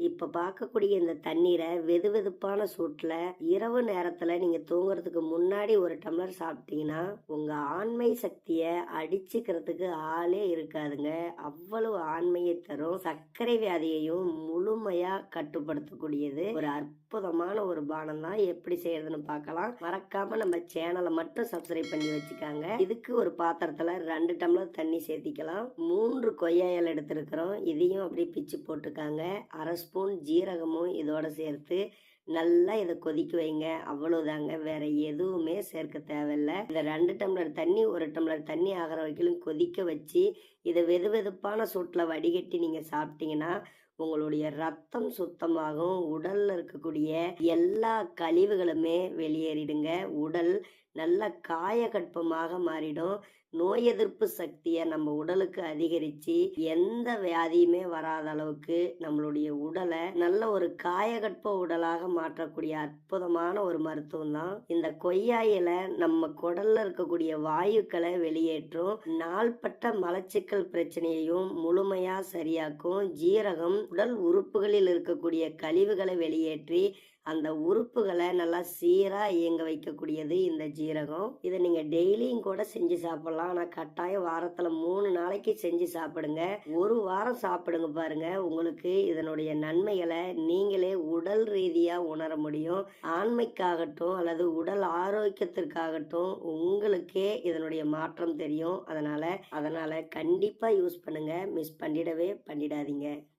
இப்ப பார்க்கக்கூடிய இந்த தண்ணீரை வெது வெதுப்பான சூட்டில் இரவு நேரத்துல நீங்க தூங்குறதுக்கு முன்னாடி ஒரு டம்ளர் சாப்பிட்டீங்கன்னா உங்க ஆண்மை சக்தியை அடிச்சுக்கிறதுக்கு ஆளே இருக்காதுங்க. அவ்வளவு ஆண்மையை தரும். சர்க்கரை வியாதியையும் முழுமையா கட்டுப்படுத்தக்கூடியது. ஒரு அற்புதமான ஒரு பானம் தான். எப்படி செய்யறதுன்னு பார்க்கலாம். மறக்காம நம்ம சேனலை மட்டும் சப்ஸ்கிரைப் பண்ணி வச்சுக்காங்க. இதுக்கு ஒரு பாத்திரத்துல ரெண்டு டம்ளர் தண்ணி சேர்த்திக்கலாம். மூன்று கொய்யா கொய்யாயில் எடுத்திருக்கிறோம். இதையும் அப்படியே பிச்சு போட்டுக்காங்க. அரசு ஸ்பூன் ஜீரகமும் இதோட சேர்த்து நல்லா இதை கொதிக்க வைங்க. அவ்வளோதாங்க வேற எதுவுமே சேர்க்க தேவையில்ல. இந்த ரெண்டு டம்ளர் தண்ணி ஒரு டம்ளர் தண்ணி ஆகிற வரைக்கும் கொதிக்க வச்சு இதை வெது வெதுப்பான சூட்டில் வடிகட்டி நீங்கள் சாப்பிட்டீங்கன்னா உங்களுடைய ரத்தம் சுத்தமாகும். உடலில் இருக்கக்கூடிய எல்லா கழிவுகளுமே வெளியேறிடுங்க. உடல் நல்ல காயகற்பமாக மாறிடும். நோய் எதிர்ப்பு சக்தியை நம்ம உடலுக்கு அதிகரித்து எந்த வியாதியுமே வராத அளவுக்கு நம்மளுடைய உடலை நல்ல ஒரு காயகற்ப உடலாக மாற்றக்கூடிய அற்புதமான ஒரு மருத்துவம் தான் இந்த கொய்யா இலை நம்ம குடல்ல இருக்கக்கூடிய வாயுக்களை வெளியேற்றும் நாள்பட்ட மலச்சிக்கல் பிரச்சனையையும் முழுமையா சரியாக்கும் ஜீரகம் உடல் உறுப்புகளில் இருக்கக்கூடிய கழிவுகளை வெளியேற்றி அந்த உறுப்புகளை நல்லா சீராக இயங்க வைக்கக்கூடியது இந்த ஜீரகம். இதை நீங்கள் டெய்லியும் கூட செஞ்சு சாப்பிடலாம். ஆனால் கட்டாயம் வாரத்தில் மூணு நாளைக்கு செஞ்சு சாப்பிடுங்க. ஒரு வாரம் சாப்பிடுங்க பாருங்க. உங்களுக்கு இதனுடைய நன்மைகளை நீங்களே உடல் ரீதியாக உணர முடியும். ஆண்மைக்காகட்டும் அல்லது உடல் ஆரோக்கியத்திற்காகட்டும் உங்களுக்கே இதனுடைய மாற்றம் தெரியும். அதனால் அதனால் கண்டிப்பாக யூஸ் பண்ணுங்கள் மிஸ் பண்ணிடவே பண்ணிடாதீங்க.